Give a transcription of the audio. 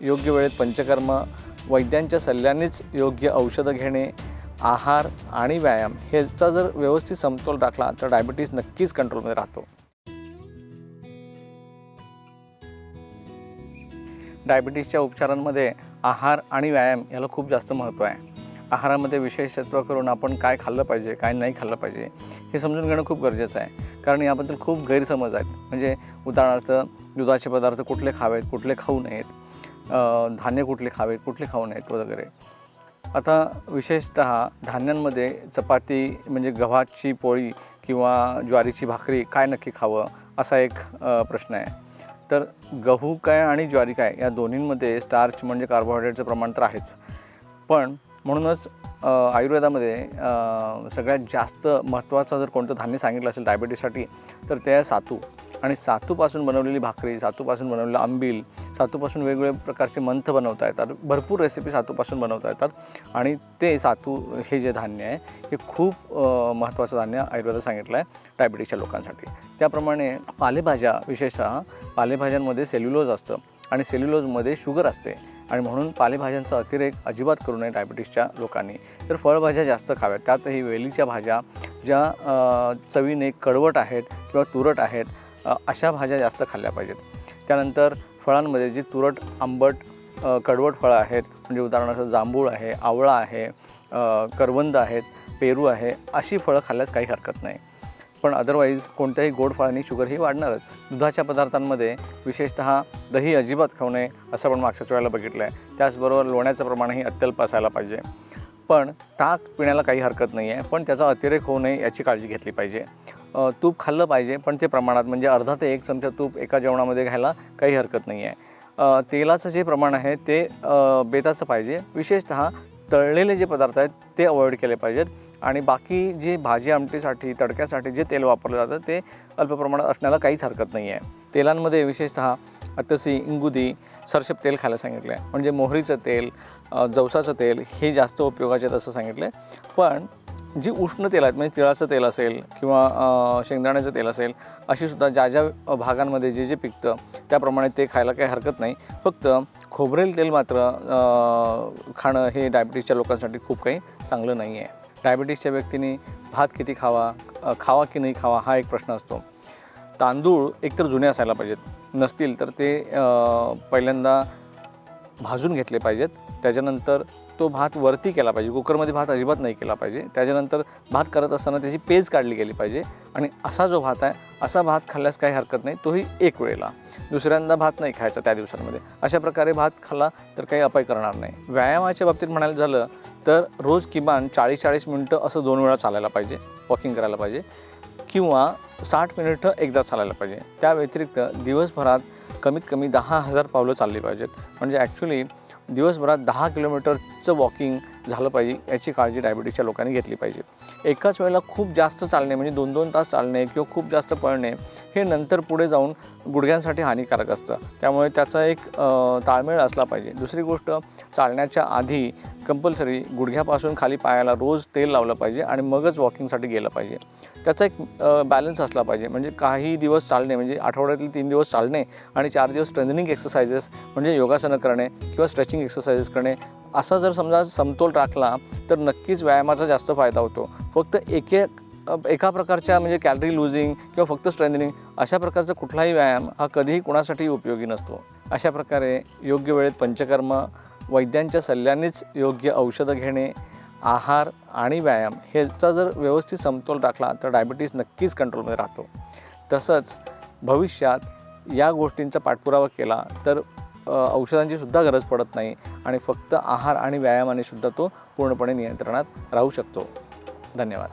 योग्य वेळेत पंचकर्म वैद्यांच्या सल्ल्यानेच योग्य औषधं घेणे आहार आणि व्यायाम ह्याचा जर व्यवस्थित समतोल राखला तर डायबिटीस नक्कीच कंट्रोलमध्ये राहतो. डायबिटीसच्या उपचारांमध्ये आहार आणि व्यायाम याला खूप जास्त महत्त्व आहे. आहारामध्ये विशेष तत्व करून आपण काय खाल्लं पाहिजे काय नाही खाल्लं पाहिजे हे समजून घेणं खूप गरजेचं आहे. कारण याबद्दल खूप गैरसमज आहेत. म्हणजे उदाहरणार्थ दुधाचे पदार्थ कुठले खावेत कुठले खाऊ नयेत. धान्य कुठले खावे कुठले खाऊ नयेत वगैरे. आता विशेषत धान्यांमध्ये चपाती म्हणजे गव्हाची पोळी किंवा ज्वारीची भाकरी काय नक्की खावं असा एक प्रश्न आहे. तर गहू काय आणि ज्वारी काय या दोन्हींमध्ये स्टार्च म्हणजे कार्बोहायड्रेटचं प्रमाण तर आहेच. पण म्हणूनच आयुर्वेदामध्ये सगळ्यात जास्त महत्त्वाचं जर कोणतं धान्य सांगितलं असेल डायबिटीससाठी तर ते आहे सातू. आणि सातूपासून बनवलेली भाकरी सातूपासून बनवलेलं आंबील सातूपासून वेगवेगळे प्रकारचे मंथ बनवता येतात. भरपूर रेसिपी सातूपासून बनवता येतात. आणि ते सातू हे जे धान्य आहे हे खूप महत्त्वाचं धान्य आयुर्वेदात सांगितलं आहे डायबिटीसच्या लोकांसाठी. त्याप्रमाणे पालेभाज्या विशेषतः पालेभाज्यांमध्ये सेल्युलोज असतं आणि सेल्युलोजमध्ये शुगर असते. आणि म्हणून पालेभाज्यांचा अतिरेक अजिबात करू नये डायबिटीसच्या लोकांनी. तर फळभाज्या जास्त खाव्यात. त्यातही वेलीच्या भाज्या ज्या चवीने कडवट आहेत किंवा तुरट आहेत अशा भाज्या जास्त खाल्ल्या पाहिजेत. त्यानंतर फळांमध्ये जी तुरट आंबट कडवट फळं आहेत म्हणजे उदाहरणार्थ जांभूळ आहे आवळा आहे करवंद आहेत पेरू आहे अशी फळं खाल्ल्यास काही हरकत नाही. पण अदरवाईज कोणत्याही गोड फळांनी शुगर ही वाढणारच. दुधाच्या पदार्थांमध्ये विशेषतः दही अजिबात खाऊ नये असं आपण मागच्याच वेळेला बघितलं आहे त्याचबरोबर लोण्याचं प्रमाणही अत्यल्प असायला पाहिजे. पण ताक पिण्याला काही हरकत नाही आहे पण त्याचा अतिरेक होऊ नये याची काळजी घेतली पाहिजे. तूप खाल्लं पाहिजे पण ते प्रमाणात म्हणजे अर्धा ते एक चमचा तूप एका जेवणामध्ये घ्यायला काही हरकत नाही आहे. तेलाचं जे प्रमाण आहे ते बेताचं पाहिजे. विशेषतः तळलेले जे पदार्थ आहेत ते अवॉइड केले पाहिजेत. आणि बाकी जे भाजी आमटीसाठी तडक्यासाठी जे तेल वापरलं जातं ते अल्प प्रमाणात असण्याला काहीच हरकत नाही आहे. तेलांमध्ये विशेषतः अतसी इंगुदी सरसप तेल खायला सांगितलं आहे. म्हणजे मोहरीचं तेल जवसाचं तेल हे जास्त उपयोगाचे आहेत असं सांगितलं आहे. पण जी उष्ण तेल आहेत म्हणजे तिळाचं तेल असेल किंवा शेंगदाण्याचं तेल असेल अशी सुद्धा ज्या ज्या भागांमध्ये जे जे पिकतं त्याप्रमाणे ते खायला काही हरकत नाही. फक्त खोबरेल तेल मात्र खाणं हे डायबिटीसच्या लोकांसाठी खूप काही चांगलं नाही आहे डायबिटीसच्या व्यक्तीने भात किती खावा खावा की नाही खावा हा एक प्रश्न असतो. तांदूळ एकतर जुने असायला पाहिजेत नसतील तर ते पहिल्यांदा भाजून घेतले पाहिजेत. त्याच्यानंतर तो भात वरती केला पाहिजे. कुकरमध्ये भात अजिबात नाही केला पाहिजे. त्याच्यानंतर भात करत असताना त्याची पेज काढली गेली पाहिजे. आणि असा जो भात आहे असा भात खाल्ल्यास काही हरकत नाही. तोही एक वेळेला. दुसऱ्यांदा भात नाही खायचा त्या दिवसांमध्ये. अशा प्रकारे भात खाल्ला तर काही अपाय करणार नाही. व्यायामाच्या बाबतीत म्हणायला झालं तर रोज किमान चाळीस चाळीस मिनटं असं दोन वेळा चालायला पाहिजे. वॉकिंग करायला पाहिजे. किंवा साठ मिनिटं एकदा चालायला पाहिजे. त्या व्यतिरिक्त दिवसभरात कमीत कमी दहा हजार पावलं चालली पाहिजेत. म्हणजे ॲक्च्युली दिवसभरात दहा किलोमीटरचं वॉकिंग झालं पाहिजे याची काळजी डायबिटीसच्या लोकांनी घेतली पाहिजे. एकाच वेळेला खूप जास्त चालणे म्हणजे दोन दोन तास चालणे किंवा खूप जास्त पळणे हे नंतर पुढे जाऊन गुडघ्यांसाठी हानिकारक असतं. त्यामुळे त्याचा एक ताळमेळ असला पाहिजे. दुसरी गोष्ट चालण्याच्या आधी कंपल्सरी गुडघ्यापासून खाली पायाला रोज तेल लावलं पाहिजे आणि मगच वॉकिंगसाठी गेलं पाहिजे. त्याचा एक बॅलन्स असला पाहिजे. म्हणजे काही दिवस चालणे म्हणजे आठवड्यातले तीन दिवस चालणे आणि चार दिवस स्ट्रेंथनिंग एक्सरसाइजेस म्हणजे योगासनं करणे किंवा स्ट्रेचिंग एक्सरसाइजेस करणे असा जर समजा समतोल राखला तर नक्कीच व्यायामाचा जास्त फायदा होतो. फक्त एक एका प्रकारच्या म्हणजे कॅलरी लुझिंग किंवा फक्त स्ट्रेंथनिंग अशा प्रकारचा कुठलाही व्यायाम हा कधीही कुणासाठी उपयोगी नसतो. अशा प्रकारे योग्य वेळेत पंचकर्म वैद्यांच्या सल्ल्यानेच योग्य औषधं घेणे आहार आणि व्यायाम ह्याचा जर व्यवस्थित समतोल राखला तर डायबिटीस नक्कीच कंट्रोलमध्ये राहतो. तसंच भविष्यात या गोष्टींचा पाठपुरावा केला तर औषधांची सुद्धा गरज पडत नाही आणि फक्त आहार आणि व्यायामाने सुद्धा तो पूर्णपणे नियंत्रणात राहू शकतो. धन्यवाद.